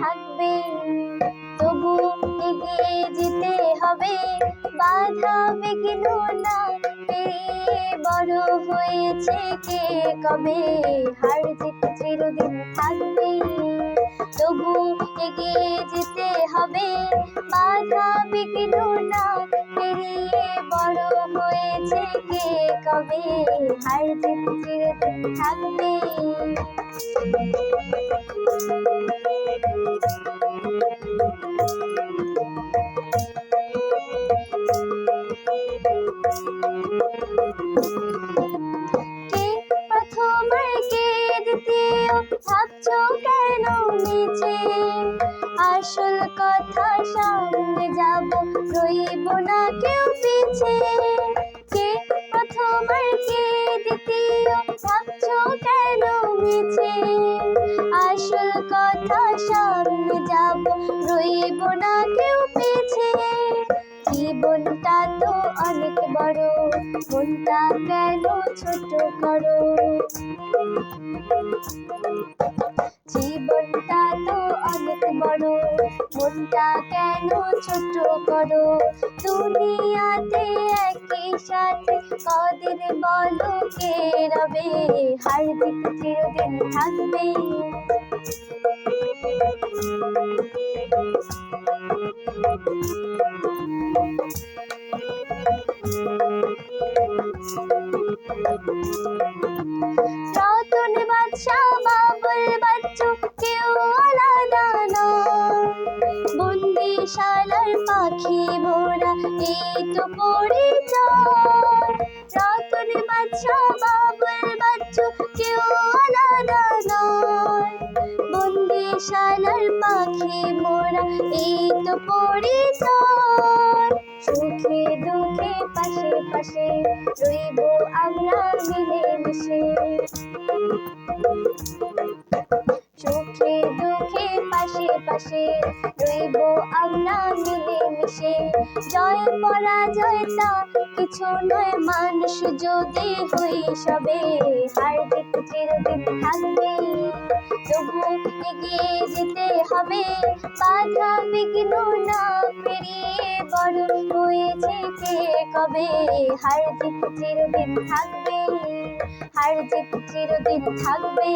থাকবে। তবু এগিয়ে যেতে হবে। বাধা বিঘ্ন না পেরিয়ে বড় হয়েছে কে কবে? হার জিত চিরদিন থাকবে। তবু এগিয়ে যেতে হবে। বাধা বিঘ্ন না পেরিয়ে বড় হয়েছে কে কবে? হার জিত চিরদিন থাকবে। ভাবছ কেন নিচে? আসল কথা সামনে যাব, রইব না কেউ পিছে। আসল কথা সামনে যাব, রইব জীবনটা তো অনেক বড়, মনটা কেন ছোট করো? জীবনটা তো অনেক বড়, মনটা কেন ছোট করো? দুনিয়াতে একই সাথে কদিন বলো কে রবে হার দিক চিরদিন থাকবে। বাচ্চু, কেউ আলাদা নয় বন্দিশালার পাখি মোরা এই তো পরিচয়। রতন বাদশা বাবুল বাচ্চু, কেউ আলাদা নয়। বন্দিশালার পাখি মোরা, এই তো পরিচয়। সুখে দুঃখে পাশে পাশে রইব আমরা মিলে মিশে সুখে দুঃখে পাশে পাশে রইব আমরা মিলে মিশে। জয় পরাজয় তা কিছু নয়, মানুষ যদি হই সবে। হার জিত চিরদিন থাকবে, তবু এগিয়ে যেতে হবে। বাধা বিঘ্ন না পেরিয়ে বড় হয়েছে কে কবে? হার জিত চিরদিন থাকবে, হার জিত চিরদিন থাকবে,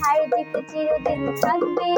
হার জিত চিরদিন থাকবে।